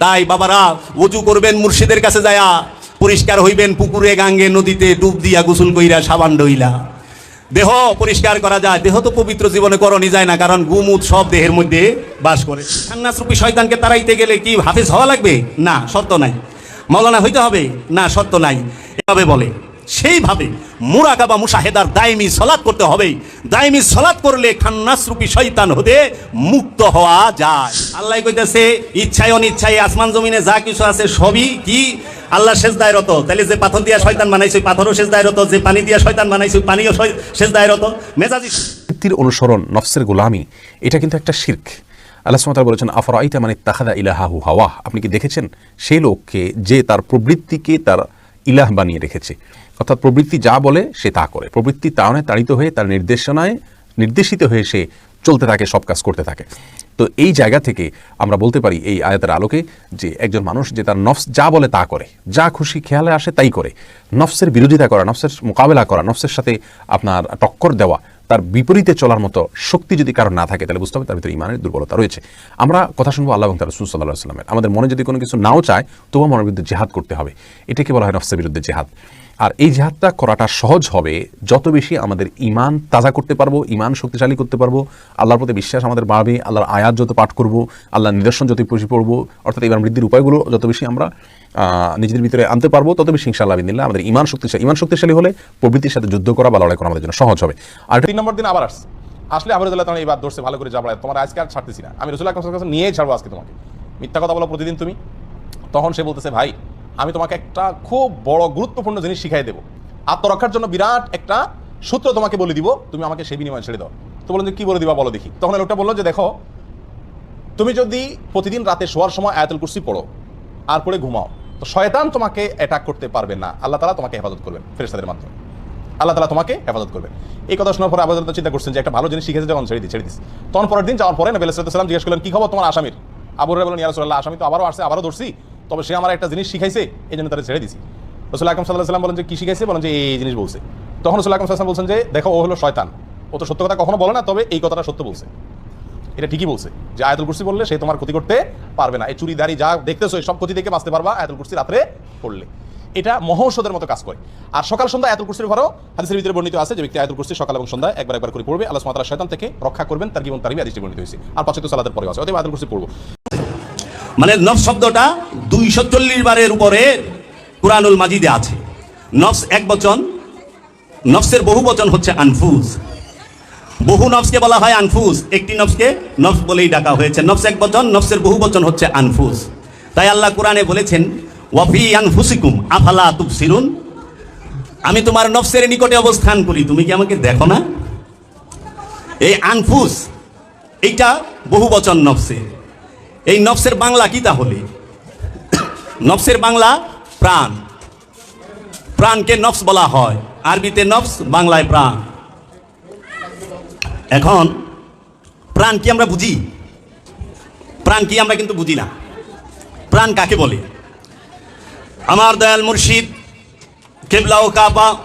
তাই বাবারা, উজু করবেন মুর্শিদের কাছে যায়া। পরিষ্কার হইবেন পুকুরে, গাঙ্গে, নদীতে ডুব দিয়া গোসল কইরা সাবান ডইলা। দেহ পরিষ্কার করা যায়। দেহ তো পবিত্র জীবনে করণই যায় না, কারণ গুমুত সব দেহের মধ্যে বাস করে। খান্নাস রূপী শয়তানকে তাড়াইতে গেলে কি হাফেজ হওয়া লাগবে? না সত্য নাই। মৌলানা হইতে হবে? না সত্য নাই। এভাবে বলে। সেইভাবে মুরাকাবা মুশাহেদার দায়মি সলাৎ করতে হবে। দায়মি সলাৎ করলে খান্নাস রূপী শয়তান হতে মুক্ত হওয়া যায়। আল্লাহ কইতেছে, ইচ্ছায় অনিচ্ছায় আসমান জমিনে যা কিছু আছে সবই কি আল্লাহ শেষ দায়রত তাহলে যে পাথর দিয়া শয়তান বানাইছে পাথরও শেষদায় রত, যে পানি দিয়া শয়তান বানাইছে পানিও শেষ রত। মেজাজি ব্যক্তির অনুসরণ, নফসের গোলামি, এটা কিন্তু একটা শির্ক। আল্লাহ সুমতাল বলেছেন আফর আইতা মানে তাহাদা ইলাহাহু হাওয়া আপনি কি দেখেছেন? সেই লোককে যে তার প্রবৃত্তিকে তার ইলাহ বানিয়ে রেখেছে। অর্থাৎ প্রবৃত্তি যা বলে, সে তা করে। প্রবৃত্তি তাড়নে তাড়িত হয়ে, তার নির্দেশনায় নির্দেশিত হয়ে সে চলতে থাকে, সব কাজ করতে থাকে। তো এই জায়গা থেকে আমরা বলতে পারি এই আয়াতের আলোকে যে একজন মানুষ যে তার নফস যা বলে তা করে। যা খুশি খেয়ালে আসে তাই করে। নফসের বিরোধিতা করা, নফসের মোকাবেলা করা, নফসের সাথে আপনার টক্কর দেওয়া, তার বিপরীতে চলার মতো শক্তি যদি কারও না থাকে, তাহলে বুঝতে হবে তার ভিতরে ইমানের দুর্বলতা রয়েছে। আমরা কথা শুনব আল্লাহ এবং তার রসুল সাল্লাহ আসলামের আমাদের মনে যদি কোনো কিছু নাও চায়, তবুও মনের বিরুদ্ধে জেহাদ করতে হবে। এটাকে বলা হয় নফসের বিরুদ্ধে জেহাদ। আর এই জেহাদটা করাটা সহজ হবে, যত বেশি আমাদের ইমান তাজা করতে পারব ইমান শক্তিশালী করতে পারব, আল্লাহর প্রতি বিশ্বাস আমাদের বাড়বে, আল্লাহর আয়াত যত পাঠ করব, আল্লাহর নিদর্শন যত বেশি পড়ব, অর্থাৎ ইমান বৃদ্ধির উপায়গুলো যত বেশি আমরা নিজেদের ভিতরে আনতে পারব, তত বেশি ইনশাআল্লাহ বিদিল্লাহ আমাদের ইমান শক্তিশালী ইমান শক্তিশালী হলে প্রবৃত্তির সাথে যুদ্ধ করা বা লড়াই করা আমাদের জন্য সহজ হবে। আর তিন নম্বর দিন আবার আসছে। আসলে আবার তাহলে এইবার ধরছে, ভালো করে যাবড়ায় তোমার আজকে আর ছাড়তেছি না। আমি রসুল্লাহ কাছে নিয়েই ছাড়বো আজকে তোমাকে। মিথ্যা কথা বলো প্রতিদিন তুমি। তখন সে বলতেছে, ভাই আমি তোমাকে একটা খুব বড় গুরুত্বপূর্ণ জিনিস শিখাই দেবো। আত্মরক্ষার জন্য বিরাট একটা সূত্র তোমাকে বলে দিব, তুমি আমাকে সেই বিনিময়ে ছেড়ে দাও। তো বললেন যে, কি বলে দিবা বলো দেখি। তখন লোকটা বলল যে, দেখো, তুমি যদি প্রতিদিন রাতে শোয়ার সময় আয়াতুল কুরসি পড়ো আর পড়ে ঘুমাও, তো শয়তান তোমাকে অ্যাটাক করতে পারবে না। আল্লাহ তালা তোমাকে হেফাজত করবেন ফেরেস্তাদের মাধ্যমে। আল্লাহ তালা তোমাকে হেফাজত করবে এই কথা শোনার পরে আবার চিন্তা করছেন যে, একটা ভালো জিনিস শিখেছে যখন ছেড়ে দিই ছেড়ে দিস। তখন পরের দিন যাওয়ার পরে নবী সালাম জিজ্ঞেস করলেন, কি খবর তোমার আসামির? আবু রে বলেন ইয়ারসোল্লাহ আসামি তো আবারও আসছে, আবারও ধরছি। তবে সে আমার একটা জিনিস শিখাইছে, এই জন্য তারা ছেড়ে দিছি। রসুল আকরম সাল্লাহ সাল্লাম বলেন যে, কি শিখাইছে? বলেন যে, এই জিনিস বলছে। তখন রসুল আকরম সাল্লাম বলছেন যে, দেখো, ও হলো শয়তান। ও তো সত্য কথা কখনো বলে না, তবে এই কথাটা সত্য বলছে। এটা ঠিকই বলছে। যে আয়াতুল কুরসি বললে সে তোমার ক্ষতি করতে পারবে না। এই চুরি, দাড়ি যা দেখতেছো সব ক্ষতি থেকে বাঁচতে পারবা আয়াতুল কুরসি রাত্রে পড়লে। এটা মহৌষধের মতো কাজ করে। আর সকাল সন্ধ্যা আয়াতুল কুরসির ঘরেও হাদিসের ভিতরে বর্ণিত আছে যে, ব্যক্তি আয়াতুল কুরসি সকাল এবং সন্ধ্যা একবার একবার করে পড়বে। আল্লাহ ওয়া শয়তান থেকে রক্ষা করবেন, তার জীবন তারই হাদিসটি বর্ণিত হয়েছে। আর পাঁচে তো সালাতের পরে আছে। অতএব আয়াতুল কুরসি পড়ব। মানে নফস শব্দটা দুইশো চল্লিশ বারের উপরে কুরআনুল মাজিদে আছে। নফস এক বচন, নফসের বহু বচন হচ্ছে আনফুজ। বহু নফসকে বলা হয় আনফুজ। একটি নফসকে নফস বলেই ডাকা হয়েছে। নফস এক বচন, নফসের বহু বচন হচ্ছে আনফুজ। তাই আল্লাহ কোরআনে বলেছেন, ওয়াফি আনফুসিকুম, আফালা তুবসিরুন? আমি তোমার নফসের নিকটে অবস্থান করি। তুমি কি আমাকে দেখো না? এই আনফুস এইটা বহু বচন নফসের। এই নফসের বাংলা কি তাহলে? নফসের বাংলা প্রাণ। প্রাণকে নফস বলা হয়। আরবিতে নফস, বাংলায় প্রাণ। এখন, প্রাণ কি আমরা বুঝি? প্রাণ কি আমরা কিন্তু বুঝি না। প্রাণ কাকে বলে? আমার দয়াল মুর্শিদ, কেবলা ও কাবা,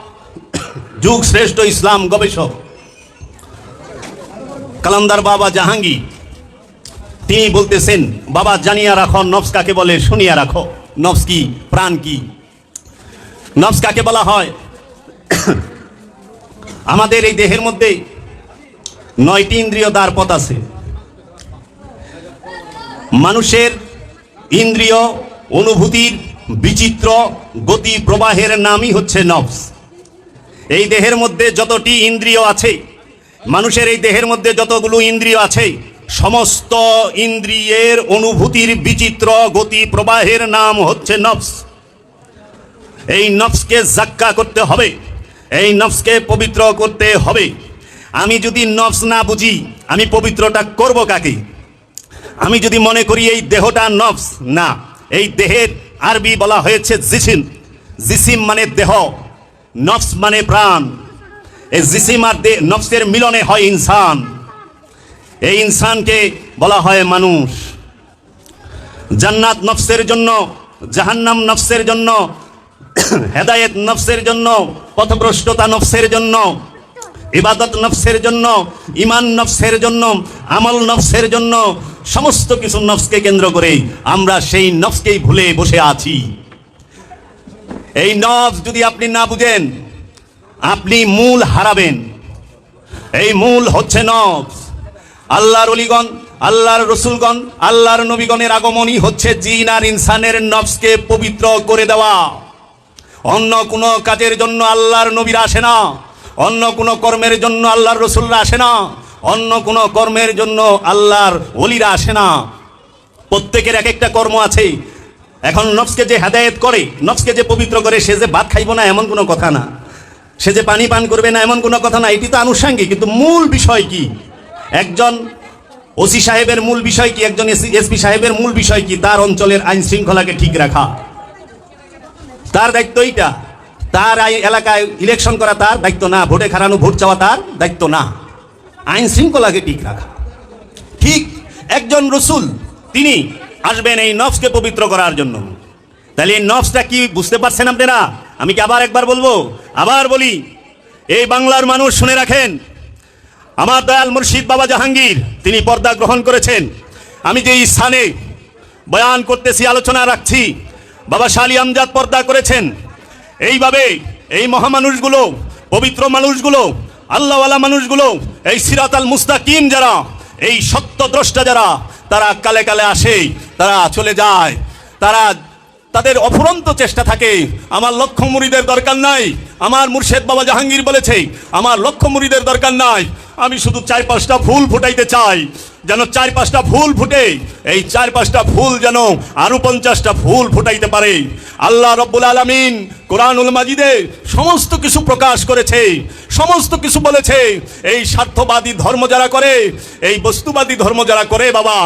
যুগ শ্রেষ্ঠ ইসলাম গবেষক, কালান্দার বাবা জাহাঙ্গীর তিনি বলতেছেন, বাবা, জানিয়া রাখো, নফস কাকে বলে শুনিয়া রাখো। নফস কি? প্রাণ কি? নফস কাকে বলা হয়? আমাদের এই দেহের মধ্যে নয়টি ইন্দ্রিয় দ্বার পথ আছে। মানুষের ইন্দ্রিয় অনুভূতির বিচিত্র গতি প্রবাহের নামই হচ্ছে নফস। এই দেহের মধ্যে যতটি ইন্দ্রিয় আছে, মানুষের এই দেহের মধ্যে যতগুলো ইন্দ্রিয় আছে সমস্ত ইন্দ্রিয়ের অনুভূতির বিচিত্র গতি প্রবাহের নাম হচ্ছে নফস। এই নফসকে জাক্কা করতে হবে, এই নফসকে পবিত্র করতে হবে। আমি যদি নফস না বুঝি, আমি পবিত্রটা করব কাকে? আমি যদি মনে করি এই দেহটা নফস, না, এই দেহের আরবি বলা হয়েছে জিসিম। জিসিম মানে দেহ, নফস মানে প্রাণ। এই জিসিম আর নফসের মিলনে হয় ইনসান। এই ইনসানকে বলা হয় মানুষ। জান্নাত নফসের জন্য, জাহান্নাম নফসের জন্য, হেদায়েত নফসের জন্য, পথভ্রষ্টতা নফসের জন্য, ইবাদত নফসের জন্য ইমান নফসের জন্য, আমল নফসের জন্য, সমস্ত কিছু নফসকে কেন্দ্র করে আমরা সেই নফসকেই ভুলে বসে আছি। এই নফস যদি আপনি না বুঝেন, আপনি মূল হারাবেন। এই মূল হচ্ছে নফস। আল্লাহর অলিগণ, আল্লাহর রসুলগণ, আল্লাহর নবীগণের আগমনই হচ্ছে জিন আর ইনসানের নফসকে পবিত্র করে দেওয়া। অন্য কোনো কাজের জন্য আল্লাহর নবীরা আসে না। অন্য কোনো কর্মের জন্য আল্লাহর রসুলরা আসে না। অন্য কোনো কর্মের জন্য আল্লাহর অলিরা আসে না। প্রত্যেকের এক একটা কর্ম আছে। এখন নফসকে যে হেদায়েত করে, নফসকে যে পবিত্র করে, সে যে ভাত খাইব না এমন কোনো কথা না। সে যে পানি পান করবে না এমন কোনো কথা না, এটি তো আনুষঙ্গিক, কিন্তু মূল বিষয় কি? একজন ওসি সাহেবের মূল বিষয় কি? একজন এসপি সাহেবের মূল বিষয় কি? তার অঞ্চলের আইন শৃঙ্খলাকে ঠিক রাখা। তার দায়িত্ব এইটা। তার এলাকায় ইলেকশন করা তার দায়িত্ব না। ভোটে খারানো ভোট চাওয়া তার দায়িত্ব না। আইন শৃঙ্খলাকে ঠিক রাখা। ঠিক একজন রসুল, তিনি আসবেন এই নফসকে পবিত্র করার জন্য। তাহলে এই নফসটা কি বুঝতে পারছেন আপনারা? আমি কি আবার একবার বলব? আবার বলি, এই বাংলার মানুষ শুনে রাখেন আমার দয়াল মুর্শিদ বাবা জাহাঙ্গীর, তিনি পর্দা গ্রহণ করেছেন। আমি যে স্থানে বয়ান করতেছি, আলোচনা রাখছি, বাবা শালি আমজাদ পর্দা করেছেন। এইভাবে এই মহামানুষগুলো, পবিত্র মানুষগুলো, আল্লাহওয়ালা মানুষগুলো, এই সিরাত আল মুস্তাকিম যারা, এই সত্যদ্রষ্টা যারা, তারা কালে কালে আসে, তারা চলে যায়, তারা তাদের অফুরন্ত চেষ্টা থাকে। আমার লক্ষ্য মুড়িদের দরকার নাই। আমার মুর্শেদ বাবা জাহাঙ্গীর বলেছে, আমার লক্ষ্য মুড়িদের দরকার নাই। আমি শুধু চার পাঁচটা ফুল ফুটাইতে চাই। যেন চার পাঁচটা ফুল ফুটে, এই চার পাঁচটা ফুল যেন আরও পঞ্চাশটা ফুল ফুটাইতে পারে। আল্লাহ রব্বুল আলমিন কোরআনুল মাজিদে সমস্ত কিছু প্রকাশ করেছে। সমস্ত কিছু বলেছে, এই স্বার্থবাদী ধর্ম যারা করে, এই বস্তুবাদী ধর্ম যারা করে বাবা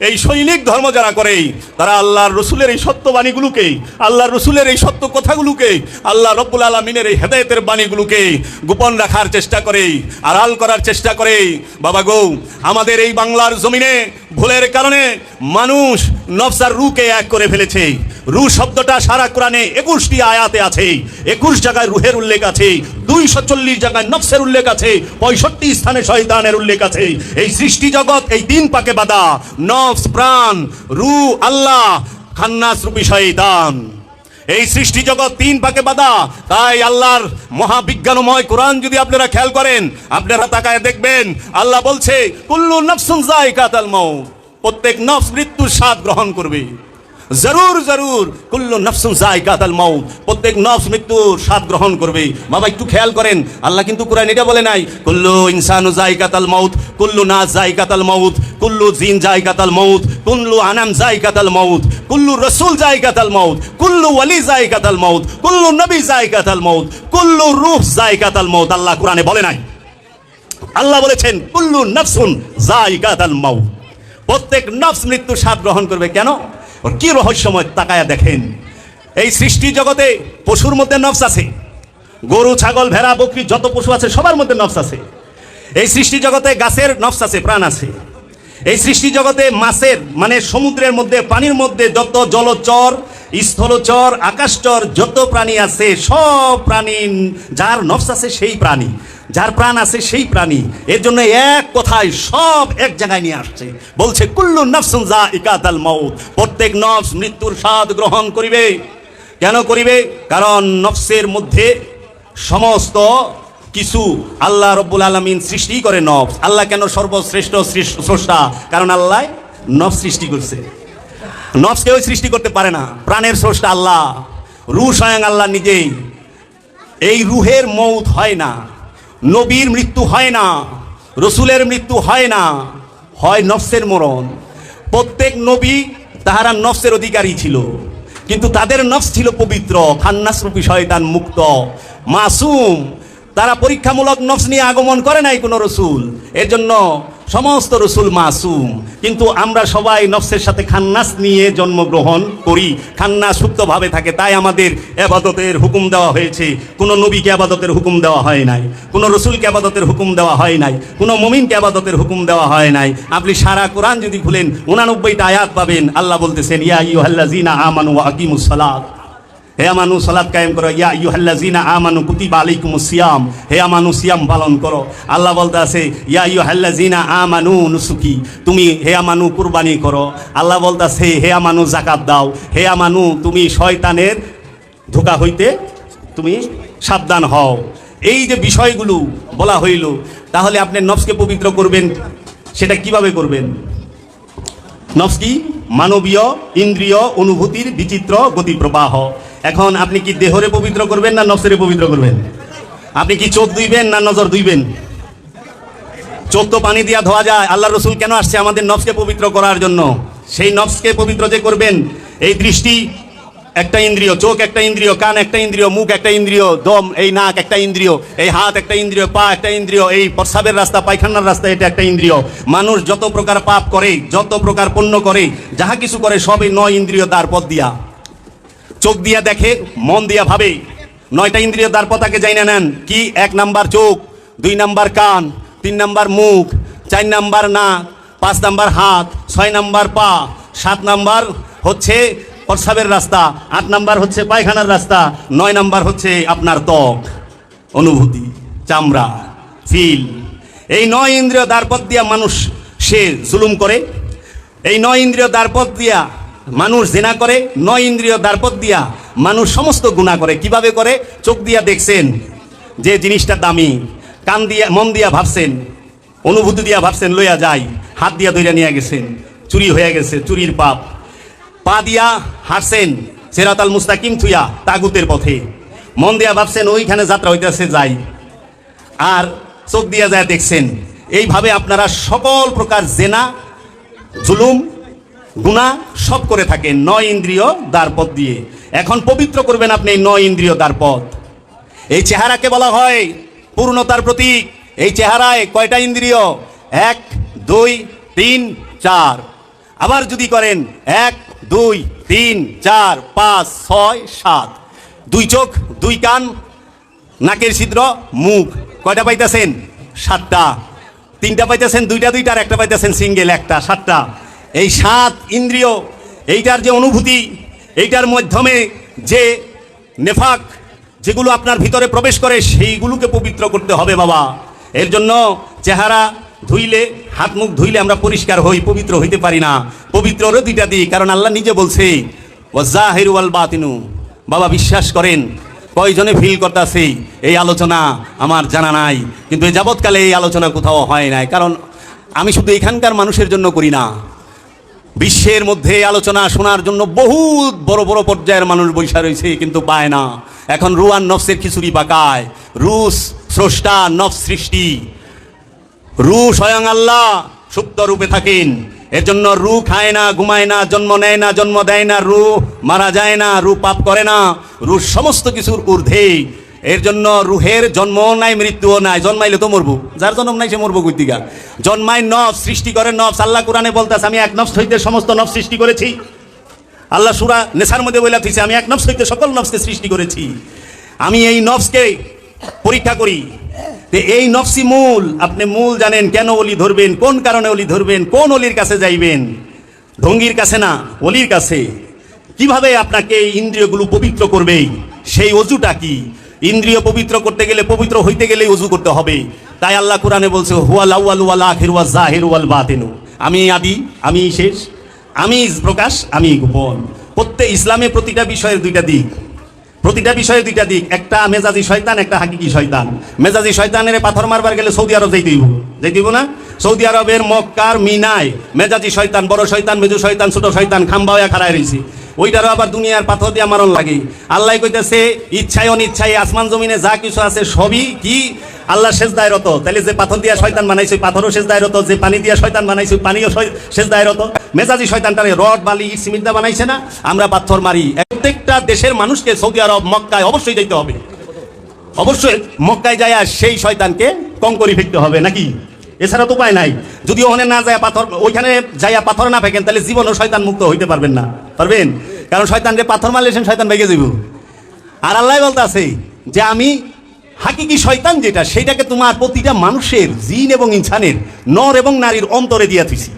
এই সৈনিক ধর্ম যারা করে, তারা আল্লাহর রসুলের এই সত্য সত্যবাণীগুলোকে, আল্লাহর রসুলের এই সত্য কথাগুলোকে, আল্লাহ রব্বুল আলমিনের এই হেদায়তের বাণীগুলোকে গোপন রাখার চেষ্টা করে, আড়াল করার চেষ্টা করে। বাবা গৌ, আমাদের এই বাংলার জমিনে ভুলের কারণে মানুষ নফসার রুকে এক করে ফেলেছে। রু শব্দটা সারা কোরআনে একুশটি আয়াতে আছে। একুশ জায়গায় রুহের উল্লেখ আছে, দুইশো চল্লিশ জায়গায় নফসের উল্লেখ আছে, পঁয়ষট্টি স্থানে শয়তানের উল্লেখ আছে। এই সৃষ্টি জগৎ, এই তিন পাকে বাদা নফস, প্রাণ, রু, আল্লাহ, খান্নাস রূপী শয়তান। এই সৃষ্টি জগৎ তিন পাকে বাধা, তাই আল্লাহর মহাবিজ্ঞানময় কোরআন যদি আপনারা খেয়াল করেন, আপনারা তাকায় দেখবেন, আল্লাহ বলছে, কুল্লু নফসুন যায়কাতুল মাউত প্রত্যেক নফস মৃত্যুর স্বাদ গ্রহণ করবে। জরুর জরুর। কুল্লু নফসুন যায়কাতুল মাউত। প্রত্যেক নফস মৃত্যুর স্বাদ গ্রহণ করবে। বাবা, একটু খেয়াল করেন। আল্লাহ কিন্তু কোরআন এটা বলে নাই। কুল্লু ইনসানু যায়কাতুল মাউত, কুল্লু নাস যায়কাতুল মাউত, কুল্লু জিন যায়কাতুল মাউত, কুল্লু আনাম যায়কাতুল মাউত, কুল্লু রসুল যায়কাতুল মাউত, কুল্লু ওয়ালি যায়কাতুল মাউত, কুল্লু নবী যায়কাতুল মাউত, কুল্লু রূহ যায়কাতুল মাউত। আল্লাহ কোরআনে বলে নাই। আল্লাহ বলেছেন, কুল্লু নফসুন যায়কাতুল মাউত। প্রত্যেক নফস মৃত্যু স্বাদ গ্রহণ করবে কেন? ওর কি রহস্যময় তাকায়া দেখেন? এই সৃষ্টি জগতে পশুর মধ্যে নফস আছে। গরু, ছাগল, ভেড়া, বকরি, যত পশু আছে, সবার মধ্যে নফস আছে। এই সৃষ্টি জগতে গাছের নফস আছে, প্রাণ আছে। এই সৃষ্টি জগতে মাছের মানে সমুদ্রের মধ্যে, পানির মধ্যে যত জলচর, স্থলচর, আকাশচর যত প্রাণী আছে, সব প্রাণী যার নফস আছে সেই প্রাণী। যার প্রাণ আছে সেই প্রাণী। এর জন্য এক কথায় সব এক জায়গায় নিয়ে আসছে। বলছে, কুল্লু নফসুন যা ইকাতাল মাউত। প্রত্যেক নফস মৃত্যুর স্বাদ গ্রহণ করিবে। কেন করিবে? কারণ নফসের মধ্যে সমস্ত কিছু আল্লাহ রব্বুল আলমিন সৃষ্টি করে নফস। আল্লাহ কেন সর্বশ্রেষ্ঠ স্রষ্টা? কারণ আল্লাহ নফ সৃষ্টি করছে। নফস কেউ সৃষ্টি করতে পারে না। প্রাণের স্রষ্টা আল্লাহ। রু স্বয়ং আল্লাহ নিজেই। এই রুহের মৌত হয় না। নবীর মৃত্যু হয় না, রসুলের মৃত্যু হয় না, হয় নফসের মরণ। প্রত্যেক নবী তাহারা নফসের অধিকারী ছিল, কিন্তু তাদের নফস ছিল পবিত্র খান্নাসরূপী শয়তান মুক্ত, মাসুম তারা পরীক্ষামূলক নফস নিয়ে আগমন করে নাই কোনো রসুল। এর জন্য সমস্ত রসুল মাসুম। কিন্তু আমরা সবাই নফসের সাথে খান্নাস নিয়ে জন্মগ্রহণ করি। খান্নাস সুপ্তভাবে থাকে, তাই আমাদের আবাদতের হুকুম দেওয়া হয়েছে। কোনো নবীকে আবাদতের হুকুম দেওয়া হয় নাই, কোনো রসুলকে আবাদতের হুকুম দেওয়া হয় নাই, কোনো মমিনকে আবাদতের হুকুম দেওয়া হয় নাই। আপনি সারা কোরআন যদি খুলেন, উনানব্বইটা আয়াত পাবেন। আল্লাহ বলতেছেন, ইয়া ইউহাল্লাযিনা আমানু ওয়া আকিমুস সালাত। হে আমানু সালাত কায়েম করো। ইয়া ইউহাল্লাজিনা আমানু কুতিবা আলাইকুমুস সিয়াম। হে আমানু, সিয়াম পালন করো। আল্লাহ বলতে আছে, ইয়া ইউহাল্লাজিনা আমানু নুসুকি। তুমি হে আমানু কুরবানি করো। আল্লাহ বলতে আছে, হে আমানু জাকাত দাও। হে আমানু, তুমি শয়তানের ধোকা হইতে তুমি সাবধান হও। এই যে বিষয়গুলো বলা হইল, তাহলে আপনি নফসকে পবিত্র করবেন, সেটা কীভাবে করবেন? নফস কি? মানবীয় ইন্দ্রিয় অনুভূতির বিচিত্র গতি প্রবাহ এখন আপনি কি দেহরে পবিত্র করবেন না নফসেরে পবিত্র করবেন? আপনি কি চোখ দুইবেন না নজর দুইবেন চোখ তো পানি দিয়া ধোয়া যায়। আল্লাহ রসুল কেন আসছে আমাদের নফসকে পবিত্র করার জন্য? সেই নফসকে পবিত্র যে করবেন, এই দৃষ্টি একটা ইন্দ্রিয়, চোখ একটা ইন্দ্রিয়, কান একটা ইন্দ্রিয়, মুখ একটা ইন্দ্রিয়, দম, এই নাক একটা ইন্দ্রিয়, এই হাত একটা ইন্দ্রিয়, পা একটা ইন্দ্রিয়, এই প্রস্রাবের রাস্তা, পায়খানার রাস্তা, এটা একটা ইন্দ্রিয়। মানুষ যত প্রকার পাপ করে, যত প্রকার পণ্য করে, যাহা কিছু করে, সবই নয় ইন্দ্রিয় দ্বার পথ দিয়া। চোখ দিয়া দেখে, মন দিয়া ভাবে। নয়টা ইন্দ্রিয় দ্বার পতাকে যাই না নেন। কি? এক নাম্বার চোখ, দুই নাম্বার কান, তিন নাম্বার মুখ, চার নাম্বার নাক, পাঁচ নাম্বার হাত, ছয় নাম্বার পা, সাত নাম্বার হচ্ছে প্রস্রাবের রাস্তা, আট নাম্বার হচ্ছে পায়খানার রাস্তা, নয় নাম্বার হচ্ছে আপনার ত্বক। অনুভূতি, চামড়া, ফিল। এই নয় ইন্দ্রিয় দ্বারপথ দিয়া মানুষ সে জুলুম করে। এই নয় ইন্দ্রিয় দ্বারপথ দিয়া মানুষ জেনা করে, নয় ইন্দ্রিয় দ্বারপথ দিয়া মানুষ সমস্ত গুণা করে। কীভাবে করে? চোখ দিয়া দেখছেন যে জিনিসটা দামি, কান দিয়া, মন দিয়া ভাবছেন, অনুভূতি দিয়া ভাবছেন, লইয়া যাই, হাত দিয়া ধইরা নিয়ে গেছেন, চুরি হয়ে গেছে, চুরির পাপ। পা দিয়া হাঁটছেন, সেরাতাল মুস্তাকিম থুইয়া তাগুতের পথে। মন দিয়া ভাবছেন, ওইখানে যাত্রা হইতেছে, যাই। আর চোখ দিয়া যায় দেখছেন, এইভাবে আপনারা সকল প্রকার জেনা, জুলুম গুণা সব করে থাকেন নয় ইন্দ্রিয় দ্বারপথ দিয়ে। এখন পবিত্র করবেন আপনি এই নয় ইন্দ্রিয় দ্বারপথ এই চেহারাকে বলা হয় পূর্ণতার প্রতীক। এই চেহারায় কয়টা ইন্দ্রিয়? এক, দুই, তিন, চার। আবার যদি করেন, এক, দুই, তিন, চার, পাঁচ, ছয়, সাত। দুই চোখ, দুই কান, নাকের ছিদ্র, মুখ। কয়টা পাইতেছেন? সাতটা। তিনটা পাইতেছেন দুইটা দুইটা, আর একটা পাইতেছেন সিঙ্গেল একটা, সাতটা। এই সাত ইন্দ্রিয়, এইটার যে অনুভূতি, এইটার মাধ্যমে যে নেফাক যেগুলো আপনার ভিতরে প্রবেশ করে, সেইগুলোকে পবিত্র করতে হবে বাবা। এর জন্য চেহারা ধুইলে, হাত মুখ ধুইলে আমরা পরিষ্কার হই, পবিত্র হইতে পারি না। পবিত্ররও দুইটা দিই কারণ আল্লাহ নিজে বলছে ওয়াজাহিরু ওয়াল বাতিনু বাবা, বিশ্বাস করেন, কয়জনে ফিল করতেছে, এই আলোচনা আমার জানা নাই। কিন্তু এই যাবৎকালে এই আলোচনা কোথাও হয় নাই, কারণ আমি শুধু এখানকার মানুষের জন্য করি না। বিশ্বের মধ্যে আলোচনা শোনার জন্য বহুত বড় বড় পর্যায়ের মানুষ বৈশা রয়েছে, কিন্তু পায় না। এখন রুয়ান নফসের খিচুড়ি পাকায়। রুশ স্রষ্টা নফ সৃষ্টি। রু স্বয়ং আল্লাহ সুপ্ত রূপে থাকেন। এর জন্য রু খায় না, ঘুমায় না, জন্ম নেয় না, জন্ম দেয় না, রু মারা যায় না, রু পাপ করে না। রু সমস্ত কিছুর ঊর্ধ্বে এর জন্য রুহের জন্ম নাই, মৃত্যুও নাই। জন্মাইলে তো মরবো। যার জন্ম নাই, সে মরবো কইতিকা জন্মায় নফ, সৃষ্টি করে নফস। আল্লাহ কোরআনে বলতাস আমি এক নফস হইতে সমস্ত নফ সৃষ্টি করেছি। আল্লাহ সুরা নেশার মধ্যে বলে দিছে আমি এক নফস হইতে সকল নফসকে সৃষ্টি করেছি। আমি এই নফসকে পরীক্ষা করি। এই নফসি মূল। আপনি মূল জানেন কেন অলি ধরবেন, কোন কারণে অলি ধরবেন, কোন অলির কাছে যাইবেন? ঢঙ্গির কাছে না, অলির কাছে। কীভাবে আপনাকে এই ইন্দ্রিয়গুলো পবিত্র করবে? সেই অজুটা কি? ইন্দ্রিয় পবিত্র করতে গেলে পবিত্র হইতে গেলে উজু করতে হবে। তাই আল্লাহ কোরআনে বলছে, হুয়াল আউয়াল ওয়াল আখির ওয়াল জাহির ওয়াল বাতিনু। আমি আদি, আমি শেষ, আমি প্রকাশ, আমি গোপন। প্রত্যেক ইসলামে প্রতিটা বিষয়ের দুইটা দিক। প্রতিটা বিষয়ে দুইটা দিক। একটা মেজাজি শয়তান, একটা হাকিকি শয়তান। মেজাজি শয়তানের পাথর মারবার গেলে সৌদি আরব যাইতে দিব যাইতে দিব না? সৌদি আরবের মক্কার মিনায় মেজাজি শয়তান, বড় শয়তান মেজু শয়তান, ছোট শয়তান খাম্বাওয়া খাড়ায় রয়েছে ওইটারও আবার দুনিয়ার পাথর দিয়ে মারণ লাগে। আল্লাহ কইতেছে, ইচ্ছায় অনিচ্ছায় আসমান জমিনে যা কিছু আছে সবই কি? আল্লাহ শেষ দায়রত তাহলে যে পাথর দিয়া শয়তান বানাইছে পাথরও শেষ দায়রত যে পানি দিয়া শয়তান বানাইছে পানিও শেষ দায়রত মেজাজি শয়তানটারে রড, বালি সিমেন্ট বানাইছে না? আমরা পাথর মারি। প্রত্যেকটা দেশের মানুষকে সৌদি আরব, মক্কায় অবশ্যই যাইতে হবে। অবশ্যই মক্কায় যায় সেই শয়তানকে কম করে ফেলতে হবে, নাকি? এছাড়া তো উপায় নাই। যদি ওখানে না যায় পাথর ওইখানে যাইয়া পাথর না ফেকেন তাহলে জীবনও শয়তান মুক্ত হইতে পারবেন না। পারবেন? কারণ শয়তানকে পাথর মারলে সে শয়তান ভেঙে যাইব আর আল্লাহ বলতে আছে যে আমি হাকিকি শয়তান যেটা সেটাকে তোমার প্রতিটা মানুষের জিন এবং ইনসানের, নর এবং নারীর অন্তরে দিয়া থুইছি।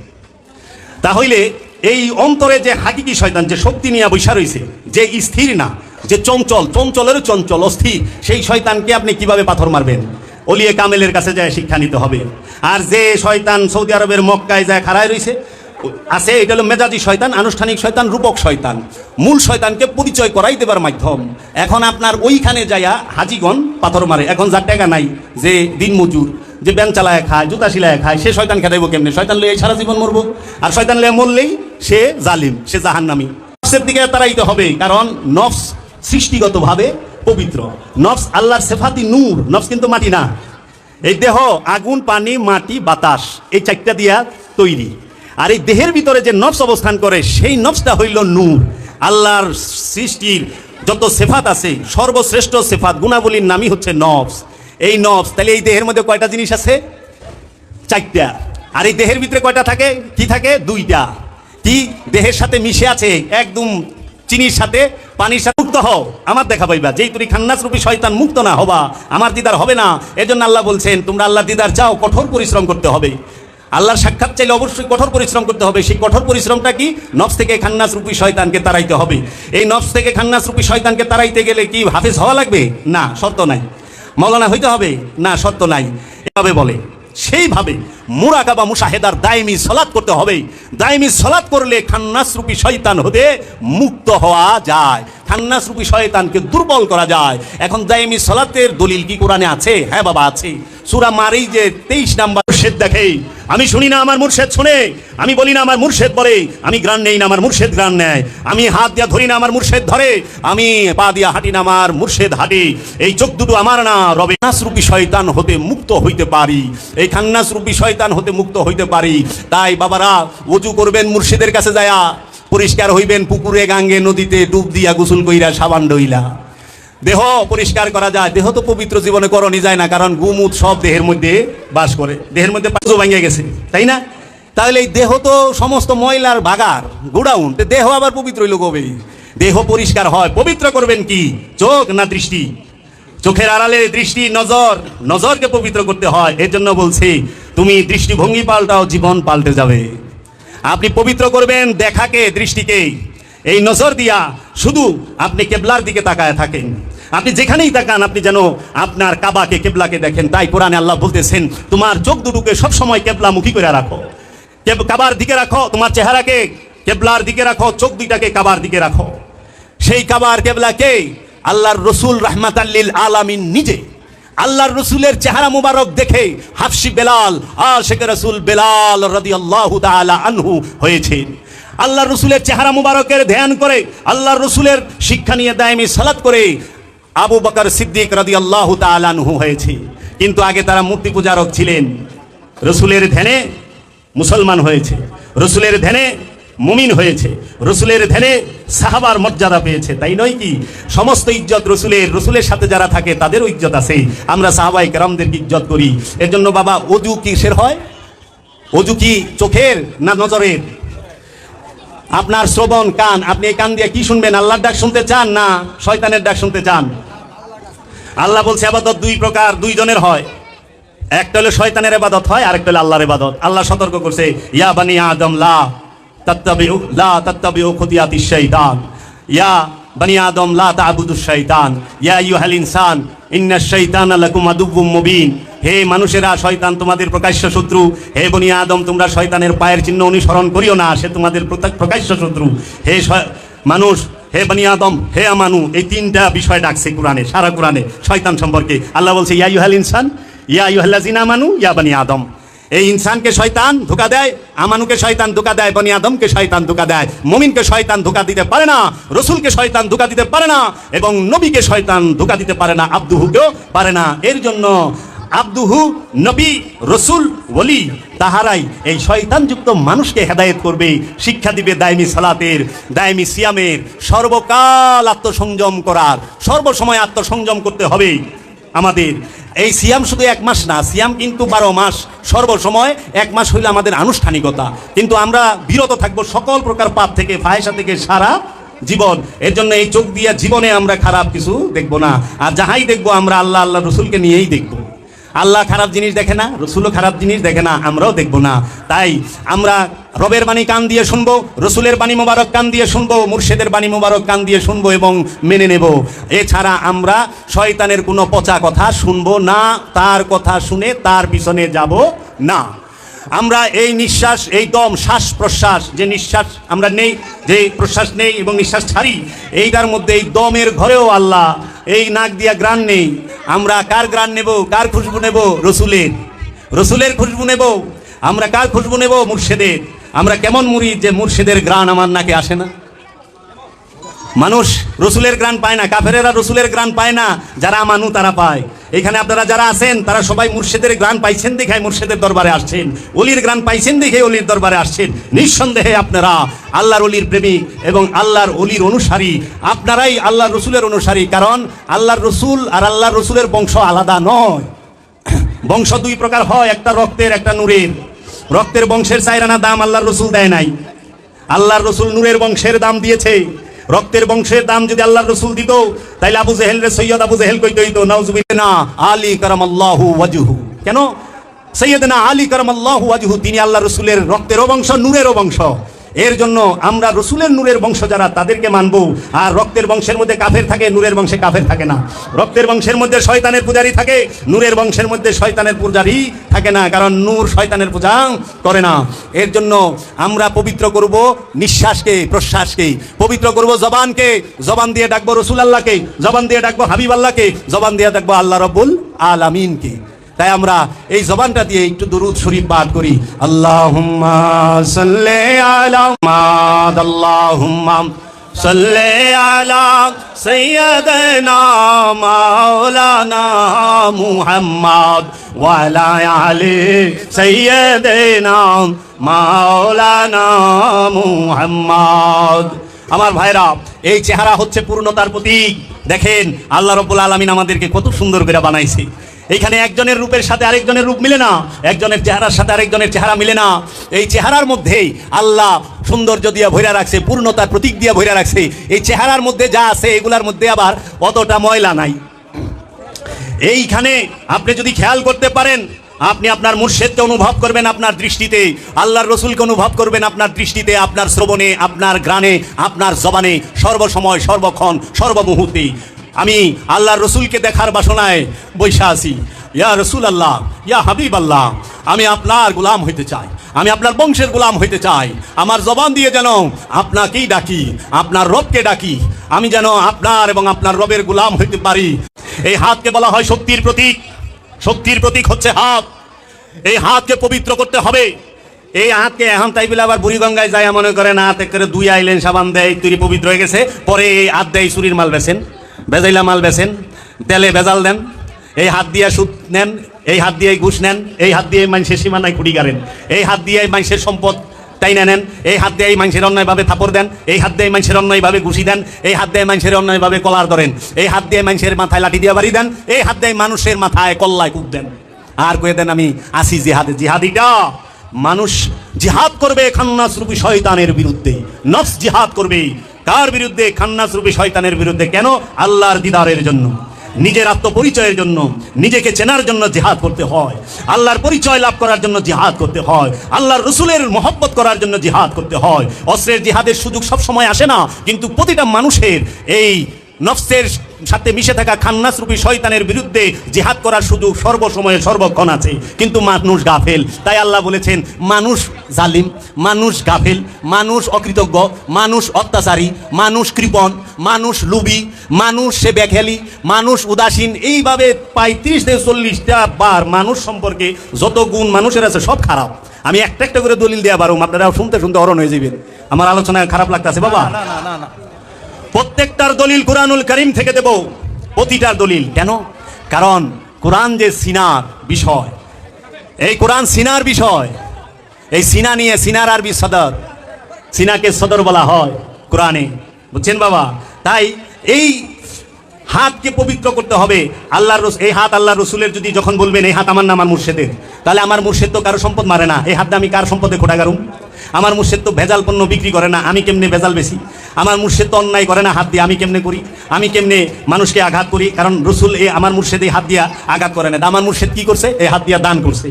তাহলে এই অন্তরে যে হাকিকি শয়তান, যে শক্তি নিয়ে বৈশা রয়েছে যে স্থির না, যে চঞ্চল চঞ্চলের চঞ্চল, অস্থির, সেই শয়তানকে আপনি কীভাবে পাথর মারবেন? অলিয়ে কামেলের কাছে যায় শিক্ষা নিতে হবে। আর যে শয়তান সৌদি আরবের মক্কায় যায় খাড়ায় রয়েছে আছে এটা হলো মেজাজি শয়তান, আনুষ্ঠানিক শয়তান, রূপক শয়তান। মূল শয়তানকে পরিচয় করাই দেবার মাধ্যম। এখন আপনার ওইখানে যাইয়া হাজিগণ পাথর মারে। এখন যার টাকা নাই, যে দিন মজুর, যে ব্যান চালায় খায়, জুতা সিলায় খায়, সে শয়তান খেটাইবো কেমনে? শয়তান লয়ে সারা জীবন মরবো? আর শয়তান লয়ে মরলেই সে জালিম, সে জাহান্নামী। নফসের দিকে তারাইতে হবে, কারণ নফস সৃষ্টিগতভাবে পবিত্র। নফস আল্লাহর সেফাতি নূর। নফস কিন্তু মাটি না। এই দেহ, আগুন, পানি, মাটি, বাতাস, এই চারটা দিয়া তৈরি। আর এই দেহের ভিতরে যে নফস অবস্থান করে, সেই নফসটা হইল নূর। আল্লাহর সৃষ্টির যত সেফাত আছে, সর্বশ্রেষ্ঠ সেফাত, গুণাবলীর নামই হচ্ছে নফস। এই নফস, তাহলে এই দেহের মধ্যে কয়টা জিনিস আছে? চারটা। আর এই দেহের ভিতরে কয়টা থাকে? কি থাকে? দুইটা। কি? দেহের সাথে মিশে আছে, একদম চিনির সাথে, পানির সাথে মুক্ত হও। আমার দেখা পাইবা, যেই তুমি খান্নাস রূপী শয়তান, মুক্ত না হবা। আমার দিদার হবে না। এজন্য আল্লাহ বলছেন, তোমরা আল্লাহ দিদার চাও কঠোর পরিশ্রম করতে হবে। আল্লাহর সাক্ষাৎ চাইলে অবশ্যই কঠোর পরিশ্রম করতে হবে। সেই কঠোর পরিশ্রমটা কি? নফস থেকে খান্নাস রূপী শয়তানকে তাড়াইতে হবে। এই নফস থেকে খান্নাস রূপী শয়তানকে তাড়াইতে গেলে কি হাফেজ হওয়া লাগবে? না, শর্ত নাই। মৌলানা হইতে হবে? না, শর্ত নাই। এভাবে বলে। সেইভাবে মুরাকাবা মুশাহেদার দায়মি সলাৎ করতে হবে। দায়মি সলাৎ করলে খান্নাস রূপী শয়তান হতে মুক্ত হওয়া যায়। খান্নাস রূপী শয়তানকে দুর্বল করা যায়। এখন দায়মি সলাতের দলিল কি কোরআনে আছে? হ্যাঁ বাবা, আছে। সুরা মারেই যে তেইশ নাম্বার মুর্শেদ দেখে। আমি শুনি না আমার মুর্শেদ শুনে। আমি বলি না আমার মুর্শেদ বলে। আমি গ্রান নেই না আমার মুর্শেদ গ্রান নেয়। আমি হাত দিয়া ধরি না আমার মুর্শেদ ধরে। আমি পা দিয়া হাঁটি না আমার মুর্শেদ হাঁটি। এই চোখ দুটো আমার না, রবে। নাসরূপী শয়তান হতে মুক্ত হইতে পারি। এই খান্নাস রূপী শয়তান হতে মুক্ত হইতে পারি। তাই বাবারা ওজু করবেন মুর্শিদের কাছে যায়া। পরিষ্কার হইবেন পুকুরে, গাঙ্গে, নদীতে ডুব দিয়া গোসল কইরা সাবান ডইলা। দেহ পরিষ্কার করা যায়। দেহ তো পবিত্র জীবনে করণই যায় না, কারণ গুমুত সব দেহের মধ্যে বাস করে। দেহের মধ্যে পাঁচও ভাঙিয়ে গেছে, তাই না? তাহলে এই দেহ তো সমস্ত ময়লার বাগার গোডাউন দেহ আবার পবিত্র হইল কবে দেহ পরিষ্কার হয়, পবিত্র করবেন কি? চোখ না দৃষ্টি? চোখের আড়ালে দৃষ্টি, নজর, নজরকে পবিত্র করতে হয়। এর জন্য বলছি, তুমি দৃষ্টিভঙ্গি পাল্টাও, জীবন পাল্টে যাবে। আপনি পবিত্র করবেন দেখাকে, দৃষ্টিকে। এই নজর দিয়া শুধু আপনি কেবলার দিকে তাকায় থাকেন। আপনি যেখানেই তাকান, আপনি যেন আপনার কাবাকে, কেবলাকে দেখেন। তাই কোরআনে আল্লাহ বলতেছেন, তোমার চোখ দুটোকে সবসময় কেবলামুখী করে রাখো। কেব- কাবার দিকে রাখো, তোমার চেহারাকে কেবলার দিকে রাখো, চোখ দুইটাকে কাবার দিকে রাখো। সেই কাবার কেবলাকে আল্লাহর রসুল রহমাতাল্লিল আলামিন নিজে, আল্লাহর রসুলের চেহারা মুবারক দেখে হাফসি বেলাল, আশেখ রসুল বেলাল রদি আল্লাহ আনহু হয়েছেন। আল্লাহ রসুলের চেহারা মুবারকের ধ্যান করে, আল্লাহর রসুলের শিক্ষা নিয়ে দায়মি সালাত করে আবু বকর সিদ্দিক রদি আল্লাহ আনহু হয়েছে। কিন্তু আগে তারা মূর্তি পূজারক ছিলেন। রসুলের ধ্যানে মুসলমান হয়েছে। রসুলের ধ্যানে মুমিন হয়েছে। রসুলের ধ্যানে সাহাবার মর্যাদা পেয়েছে। তাই নয় কি? সমস্ত ইজ্জত রসুলের। রসুলের সাথে যারা থাকে, তাদেরও ইজ্জত আছে। আমরা সাহাবাই কেরামদেরকে ইজ্জত করি। এর জন্য বাবা, অজু কিসের হয়? অজু কি চোখের না নজরের? আপনার শ্রবণ, কান, আপনি এই কান দিয়ে কি শুনবেন? আল্লাহর ডাক শুনতে চান না শয়তানের ডাক শুনতে চান? আল্লাহ বলছে, আবাদত দুই প্রকার, দুইজনের হয়। একটা হলো শয়তানের ইবাদত হয়, আরেকটা হলো আল্লাহর ইবাদত আল্লাহ সতর্ক করছে, ইয়া বানি আদম, লা তাত্তাবিউ লা তাত্তাবিউ খুদিয়াতিশ শাইতান। ইয়া বানি আদম, লা তা'বুদুশ শাইতান। ইয়া আইয়ুহাল ইনসান ইন্নাশ শাইতানা লাকুম আদুব্বুম মুবিন। হে মানুষেরা, শয়তান তোমাদের প্রকাশ্য শত্রু। হে বনি আদম, তোমরা শয়তানের পায়ের চিহ্ন অনুসরণ করিও না, সে তোমাদের প্রকাশ্য শত্রু। হে মানুষ হে বনি আদম, হে আমানু, এই তিনটা বিষয় ডাকছে কোরআনে, সারা কোরআনে, শয়তান সম্পর্কে। আল্লাহ বলছে, ইয়া ইউহাল ইনসান, ইয়া ইউহাল্লাজিনা আমানু, ইয়া বানি আদম। এই ইনসানকে শয়তান ধোকা দেয়, আমানুকে শয়তান ধোকা দেয়, বনি আদমকে শয়তান ধোকা দেয়। মমিনকে শয়তান ধোকা দিতে পারে না, রসুলকে শয়তান ধোকা দিতে পারে না, এবং নবীকে শয়তান ধোকা দিতে পারে না, আব্দুহুকেও পারে না। এর জন্য আব্দুহু নবী, রসুল, ওলি তাহারাই এই শয়তানযুক্ত মানুষকে হেদায়েত করবে। শিক্ষা দিবে দায়মি সালাতের, দায়মি সিয়ামের, সর্বকাল আত্মসংযম করার, সর্বসময় আত্মসংযম করতে হবে। আমাদের এই সিয়াম শুধু এক মাস না, সিয়াম কিন্তু বারো মাস। সর্বসময় এক মাস হইলে আমাদের আনুষ্ঠানিকতা। কিন্তু আমরা বিরত থাকব সকল প্রকার পাপ থেকে ফাহেসা থেকে সারা জীবন। এর জন্য এই চোখ দিয়ে জীবনে আমরা খারাপ কিছু দেখব না। আর যাহাই দেখব আমরা আল্লাহ আল্লাহ রসুলকে নিয়েই দেখব। আল্লাহ খারাপ জিনিস দেখে না, রসুলও খারাপ জিনিস দেখে না, আমরাও দেখব না। তাই আমরা রবের বাণী কান দিয়ে শুনব, রসুলের বাণী মোবারক কান দিয়ে শুনব, মুর্শেদের বাণী মোবারক কান দিয়ে শুনব এবং মেনে নেব। এছাড়া আমরা শয়তানের কোনো পচা কথা শুনব না, তার কথা শুনে তার পিছনে যাব না। আমরা এই নিঃশ্বাস, এই দম, শ্বাস প্রশ্বাস, যে নিঃশ্বাস আমরা নেই, যে প্রশ্বাস নেই এবং নিঃশ্বাস ছাড়ি, এইটার মধ্যে এই দমের ঘরেও আল্লাহ এই নাক দিয়া গ্রান নেই। আমরা কার গ্রান নেব? কার খুশবু নেব? রসুলের। রসুলের খুশবু নেব। আমরা কার খুশবু নেব? মুর্শেদের। আমরা কেমন মুড়ি যে মুর্শেদের গ্রান আমার নাকে আসে না? মানুষ রসুলের গ্রান পায় না। কাফেরেরা রসুলের গ্রান পায় না। যারা মানু তারা পায়। এখানে আপনারা যারা আছেন, তারা সবাই মুর্শেদের গ্রান পাইছেন দেখায় মুর্শেদের দরবারে আসছেন। অলির গ্রান পাইছেন দেখে অলির দরবারে আসছেন। নিঃসন্দেহে আপনারা আল্লাহর অলির প্রেমিক এবং আল্লাহর অলির অনুসারী। আপনারাই আল্লাহর রসুলের অনুসারী, কারণ আল্লাহর রসুল আর আল্লাহর রসুলের বংশ আলাদা নয়। বংশ দুই প্রকার হয়, একটা রক্তের, একটা নূরের। রক্তের বংশের চাইরানা দাম আল্লাহর রসুল দেয় নাই। আল্লাহর রসুল নূরের বংশের দাম দিয়েছে। রক্তের বংশের দাম যদি আল্লাহ রসুল দিত, তাইলে আবু জেহেল রে সৈয়দ আবু জেহেল কইতে হইতো, নাউজুবিল্লাহ, আলী কারাম আল্লাহু ওয়াজহু। কেন? সৈয়দনা আলী কারাম আল্লাহু ওয়াজহু, তিনি আল্লাহ রসুলের রক্তেরও বংশ, নূরেরও বংশ। এর জন্য আমরা রসুলের নূরের বংশ যারা, তাদেরকে মানব। আর রক্তের বংশের মধ্যে কাফের থাকে, নূরের বংশে কাফের থাকে না। রক্তের বংশের মধ্যে শয়তানের পূজারি থাকে, নূরের বংশের মধ্যে শয়তানের পূজারি থাকে না, কারণ নূর শয়তানের পূজা করে না। এর জন্য আমরা পবিত্র করব নিঃশ্বাসকে, প্রশ্বাসকে। পবিত্র করব জবানকে, জবান দিয়ে ডাকবো রসুল আল্লাহকে, জবান দিয়ে ডাকবো হাবিব আল্লাহকে, জবান দিয়ে ডাকবো আল্লাহ রব্বুল আলামিনকে। তাই আমরা এই জবানটা দিয়ে একটু দরুদ শরীফ পাঠ করি। আল্লাহুম্মা সাল্লি আলা মুহাম্মাদ, আল্লাহুম্মা সাল্লি আলা সাইয়্যিদিনা মাওলানা মুহাম্মদ ওয়া আলা আলি সাইয়্যিদিনা মাওলানা মুহাম্মদ। আমার ভাইরা, এই চেহারা হচ্ছে পূর্ণতার প্রতীক। দেখেন, আল্লাহ রব্বুল আলমিন আমাদেরকে কত সুন্দর করে বানাইছে। এইখানে একজনের রূপের সাথে আরেকজনের রূপ মিলে না, একজনের চেহারার সাথে আরেকজনের চেহারা মিলে না। এই চেহারার মধ্যেই আল্লাহ সৌন্দর্য দিয়া ভৈরা রাখছে পূর্ণতার প্রতীক দিয়া ভৈরা রাখছে। এই চেহারার মধ্যে যা আছে, এগুলার মধ্যে আবার অতটা ময়লা নাই। এইখানে আপনি যদি খেয়াল করতে পারেন, আপনি আপনার মুর্শেদকে অনুভব করবেন আপনার দৃষ্টিতে, আল্লাহর রসুলকে অনুভব করবেন আপনার দৃষ্টিতে, আপনার শ্রবণে, আপনার গ্রানে, আপনার জবানে, সর্বসময়, সর্বক্ষণ সর্বমুহূর্তে আমি আল্লাহর রসুলকে দেখার বাসনায় বৈশা আছি। ইয়া রসুল আল্লাহ ইয়া হাবিব আল্লাহ আমি আপনার গোলাম হইতে চাই। আমি আপনার বংশের গোলাম হইতে চাই। আমার জবান দিয়ে যেন আপনাকেই ডাকি, আপনার রবকে ডাকি। আমি যেন আপনার এবং আপনার রবের গোলাম হইতে পারি। এই হাতকে বলা হয় শক্তির প্রতীক। শক্তির প্রতীক হচ্ছে হাত। এই হাতকে পবিত্র করতে হবে। এই হাতকে এখন তাই বলে আবার বুড়িগঙ্গায় যায় মনে করে, না হাতে করে দুই আইলেন সাবান দেয়, তুই পবিত্র হয়ে গেছে, পরে এই হাত দেয় চুরির মাল বেছেন। বেজাইলা মাল বেছেন, তেলে বেজাল দেন, এই হাত দিয়ে সুদ নেন, এই হাত দিয়ে ঘুষ নেন, এই হাত দিয়ে মানুষের সীমানায় খুঁড়ি গাড়েন, এই হাত দিয়ে মানুষের সম্পদ তাই না নেন, এই হাত দিয়ে এই মানুষের অন্যায়ভাবে থাপড় দেন, এই হাত দিয়ে মানুষের অন্যায়ভাবে ঘুষি দেন, এই হাত দিয়ে মানুষের অন্যায়ভাবে কলার ধরেন, এই হাত দিয়ে মানুষের মাথায় লাঠি দিয়ে বাড়ি দেন, এই হাত দিয়ে মানুষের মাথায় কল্লায় কূপ দেন। আর কয়ে দেন আমি আসি জিহাদে, জিহাদিটা, মানুষ জিহাদ করবে খান্নাস রূপী শয়তানের বিরুদ্ধে নফস জিহাদ করবে কার বিরুদ্ধে খান্নাস রূপী শয়তানের বিরুদ্ধে কেন? আল্লাহর দিদারের জন্য, নিজের আত্মপরিচয়ের জন্য, নিজেকে চেনার জন্য জেহাদ করতে হয়। আল্লাহর পরিচয় লাভ করার জন্য জিহাদ করতে হয়। আল্লাহর রসুলের মহব্বত করার জন্য জিহাদ করতে হয়। অস্ত্রের জিহাদের সুযোগ সবসময় আসে না, কিন্তু প্রতিটা মানুষের এই নফসের সাথে মিশে থাকা খান্নাস রূপী শয়তানের বিরুদ্ধে জিহাদ করার সুযোগ সর্বসময়ে সর্বক্ষণ আছে। কিন্তু মানুষ গাফেল। তাই আল্লাহ বলেছেন, মানুষ জালিম, মানুষ গাফেল, মানুষ অকৃতজ্ঞ, মানুষ অত্যাচারী, মানুষ কৃপণ, মানুষ লুবি, মানুষ সে বেখেলি মানুষ উদাসীন। এইভাবে পঁয়ত্রিশ থেকে চল্লিশটা বার মানুষ সম্পর্কে যত গুণ মানুষের আছে সব খারাপ। আমি একটা একটা করে দলিল দেওয়া পারো আপনারা শুনতে শুনতে অরণ হয়ে যাবেন। আমার আলোচনায় খারাপ লাগতেছে, বাবা। না না না। প্রত্যেকটার দলিল কোরআনুল করিম থেকে দেব। প্রতিটার দলিল। কেন? কারণ কোরআন যে সিনার বিষয়, এই কোরআন সিনার বিষয়, এই সিনা নিয়ে সিনার আরবি সদর, সিনাকে সদর বলা হয় কোরআনে। বুঝছেন বাবা? তাই এই হাতকে পবিত্র করতে হবে। আল্লাহর এই হাত আল্লাহ রসুলের যদি যখন বলবেন, এই হাত আমার না আমার মুর্শেদের, তাহলে আমার মুর্শেদ তো কারও সম্পদ মারে না। এই হাত দিয়ে আমি কার সম্পদে খোটা গারুম আমার মুর্শেদ তো ভেজাল পণ্য বিক্রি করে না, আমি কেমনে ভেজাল বেশি? আমার মুর্শেদ তো অন্যায় করে না, হাত দিয়ে আমি কেমনে করি? আমি কেমনে মানুষকে আঘাত করি? কারণ রসুল এ আমার মুর্শেদ এই হাত দিয়া আঘাত করে না আমার মুর্শেদ কি করছে? এই হাত দিয়া দান করছে।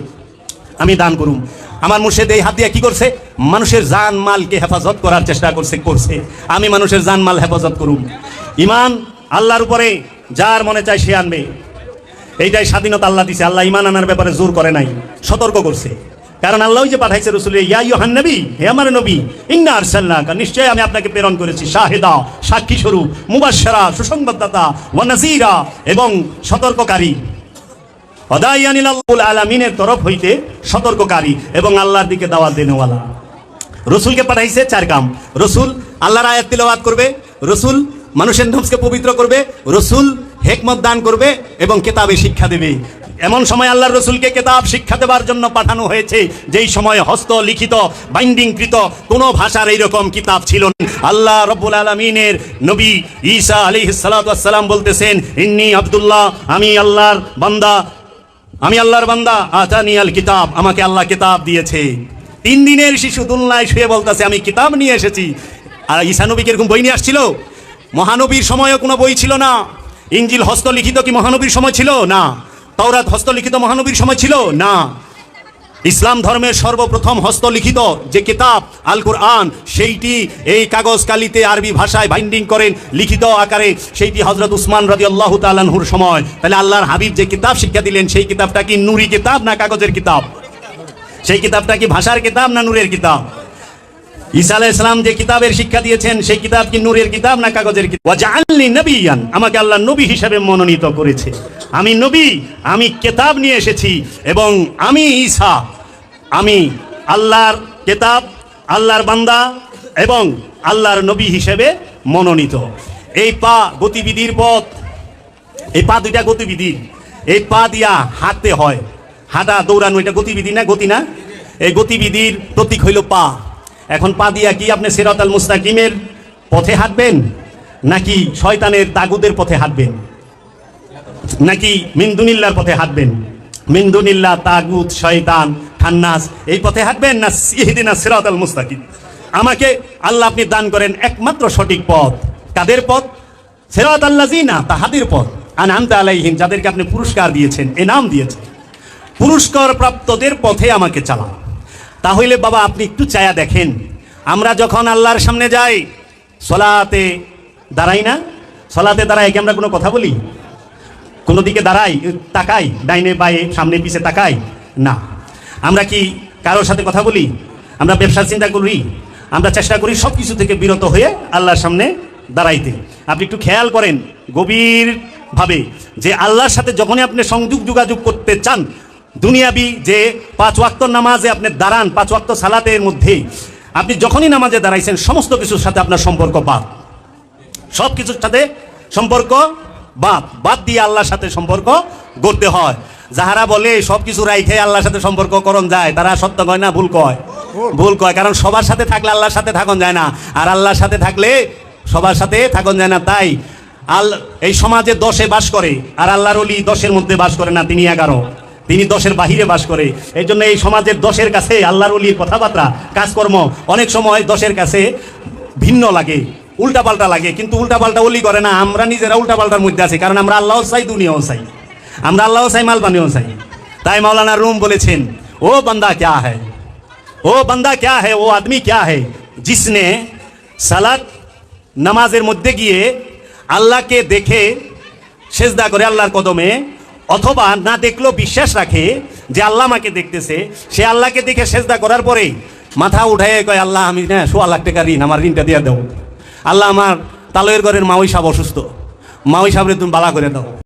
আমি দান করুম। আমার মুর্শেদ এই হাত দিয়া কি করছে? মানুষের জান মালকে হেফাজত করার চেষ্টা করছে করছে। আমি মানুষের জান মাল হেফাজত করুম। ইমান আল্লাহর উপরে যার মনে চায় সে আনবে। এইটাই স্বাধীনতা আল্লাহ দিছে। আল্লাহ ইমান আনার ব্যাপারে জোর করে নাই। সতর্ক করছে। কারণ আল্লাহ যে পাঠাইছে রসুল, ইয়া নবী, হে আমার নবী, ইন্না আরসালনাকা। নিশ্চয় আমি আপনাকে প্রেরণ করেছি, শাহেদা সাক্ষী স্বরূপ মুবাশশারা সুসংবাদদাতা ওয়া নাযীরা এবং সতর্ককারী। হদাইয়ানিল আলামিনের তরফ হইতে সতর্ককারী এবং আল্লাহর দিকে দাওয়াত দেনেওয়ালা। রসুলকে পাঠাইছে চার কাম। রসুল আল্লাহর আয়াত তিলাওয়াত করবে, রসুল মানুষের নফসকে পবিত্র করবে, রসুল হেকমত দান করবে এবং কেতাবে শিক্ষা দেবে। এমন সময় আল্লাহর রসুলকে কেতাব শিক্ষা দেওয়ার জন্য পাঠানো হয়েছে, যেই সময় হস্ত লিখিত, বাইন্ডিংকৃত কোনো ভাষার এইরকম কিতাব ছিল। আল্লাহ রব্বুল আলমিনের নবী ঈসা আলী সালাম বলতেছেন, ইন্নি আবদুল্লাহ, আমি আল্লাহর বান্দা, আমি আল্লাহর বান্দা, আতানি আল কিতাব, আমাকে আল্লাহ কিতাব দিয়েছে। তিন দিনের শিশু দুলনায় শুয়ে বলতেছে, আমি কিতাব নিয়ে এসেছি। আর ঈসা নবী বই নিয়ে আসছিল? মহানবীর সময়ও কোনো বই ছিল না। ইঞ্জিল হস্তলিখিত কি মহানবীর সময় ছিল? না। তাওরাত হস্তলিখিত মহানবীর সময় ছিল? না। ইসলাম ধর্মের সর্বপ্রথম হস্তলিখিত যে কিতাব আল কোরআন সেইটি এই কাগজ কালিতে আরবি ভাষায় বাইন্ডিং করেন লিখিত আকারে, সেইটি হজরত উসমান রাজি আল্লাহ তালানহুর সময়। তাহলে আল্লাহর হাবিব যে কিতাব শিক্ষা দিলেন, সেই কিতাবটা কি নুরি কিতাব না কাগজের কিতাব? সেই কিতাবটা কি ভাষার কিতাব না নূরের কিতাব? ঈসা আলাইহিস সালাম যে কিতাবের শিক্ষা দিয়েছেন, সেই কিতাব কি নূরের কিতাব না কাগজের কিতাব? আমাকে আল্লাহ নবী হিসাবে মনোনীত করেছে। আমি নবী, আমি কেতাব নিয়ে এসেছি এবং আমি ঈসা। আমি আল্লাহর কেতাব, আল্লাহর বান্দা এবং আল্লাহর নবী হিসেবে মনোনীত। এই পা গতিবিধির পথ, এই পা দুইটা গতিবিধি, এই পা দিয়া হাঁটতে হয়। হাঁটা, দৌড়ানো এটা গতিবিধি না, গতি না? এই গতিবিধির প্রতীক হইল পা। এখন পা দিয়া কি আপনি সিরাত আল মুস্তাকিমের পথে হাঁটবেন, নাকি শয়তানের তাগুদের পথে হাঁটবেন? নাকি মিন্দুনিল্লার পথে হাঁটবেন? মিন্দুনিল্লা তাগুদ শয়তান, খান্নাস, এই পথে হাঁটবেন না ইহদিনা সিরাত আল মুস্তাকিম? আমাকে আল্লাহ আপনি দান করেন একমাত্র সঠিক পথ। কাদের পথ? সেরাত আল্লাজিনা তাহাদের পথ। আন আনতে আলাইহিন যাদেরকে আপনি পুরস্কার দিয়েছেন এ নাম দিয়েছেন। পুরস্কার প্রাপ্তদের পথে আমাকে চালান। তাহলে বাবা, আপনি একটু চায়া দেখেন। আমরা যখন আল্লাহর সামনে যাই, সলাতে দাঁড়াই না? সলাতে দাঁড়াই কি আমরা কোনো কথা বলি? কোনো দিকে দাঁড়াই, তাকাই, ডাইনে বায়ে সামনে পিছে তাকাই, না। আমরা কি কারোর সাথে কথা বলি? আমরা ব্যবসার চিন্তা করি? আমরা চেষ্টা করি সব কিছু থেকে বিরত হয়ে আল্লাহর সামনে দাঁড়াইতে। আপনি একটু খেয়াল করেন গভীরভাবে যে আল্লাহর সাথে যখনই আপনি সংযোগ যোগাযোগ করতে চান, দুনিয়াবি যে পাঁচ ওয়াক্ত নামাজে আপনি দাঁড়ান, পাঁচ ওয়াক্ত সালাতের মধ্যে, আপনি যখনই নামাজে দাঁড়াইছেন, সমস্ত কিছুর সাথে আপনার সম্পর্ক বাদ। সব কিছুর সাথে সম্পর্ক বাদ বাদ দিয়ে আল্লাহর সাথে সম্পর্ক গড়তে হয়। যাহারা বলে সব কিছু রাইখে আল্লাহর সাথে সম্পর্ক করণ যায় তারা সত্য কয় না ভুল কয়? ভুল। কয় কারণ সবার সাথে থাকলে আল্লাহর সাথে থাকন যায় না। আর আল্লাহর সাথে থাকলে সবার সাথে থাকন যায় না তাই আল এই সমাজে দশে বাস করে আর আল্লাহর অলি দশের মধ্যে বাস করে না তিনি এগারো। তিনি দশের বাহিরে বাস করে। এই জন্য এই সমাজের দশের কাছে আল্লাহর অলির কথাবার্তা কাজকর্ম অনেক সময় দশের কাছে ভিন্ন লাগে। উল্টাপাল্টা লাগে, কিন্তু উল্টাপাল্টা ওলি করে না, আমরা নিজেরা উল্টাপাল্টার মধ্যে আছি, কারণ আমরা আল্লাহ চাই, দুনিয়াও চাই। আমরা আল্লাহ চাই, মালবানিও চাই। তাই মাওলানা রুম বলেছেন, ও বান্দা, ক্যা হ্যায় ও বান্দা, ক্যা হ্যায় ও আদমি, ক্যা হ্যায় জিসনে সালাত নামাজের মধ্যে গিয়ে আল্লাহকে দেখে, সেজদা করে আল্লাহর কদমে, অথবা না দেখলেও বিশ্বাস রাখে যে আল্লাহ আমাকে দেখতেছে। সে আল্লাহকে দেখে সেজদা করার পরে মাথা উঠায় কয়, আল্লাহ, আমি হ্যাঁ সোয়া লাখ টাকা ঋণ, আমার ঋণটা দিয়ে দেবো আল্লাহ আমার তালয়ের ঘরের মাওই সাহেব অসুস্থ। মাওই সাহেবরে তুমি বালা করে দাও।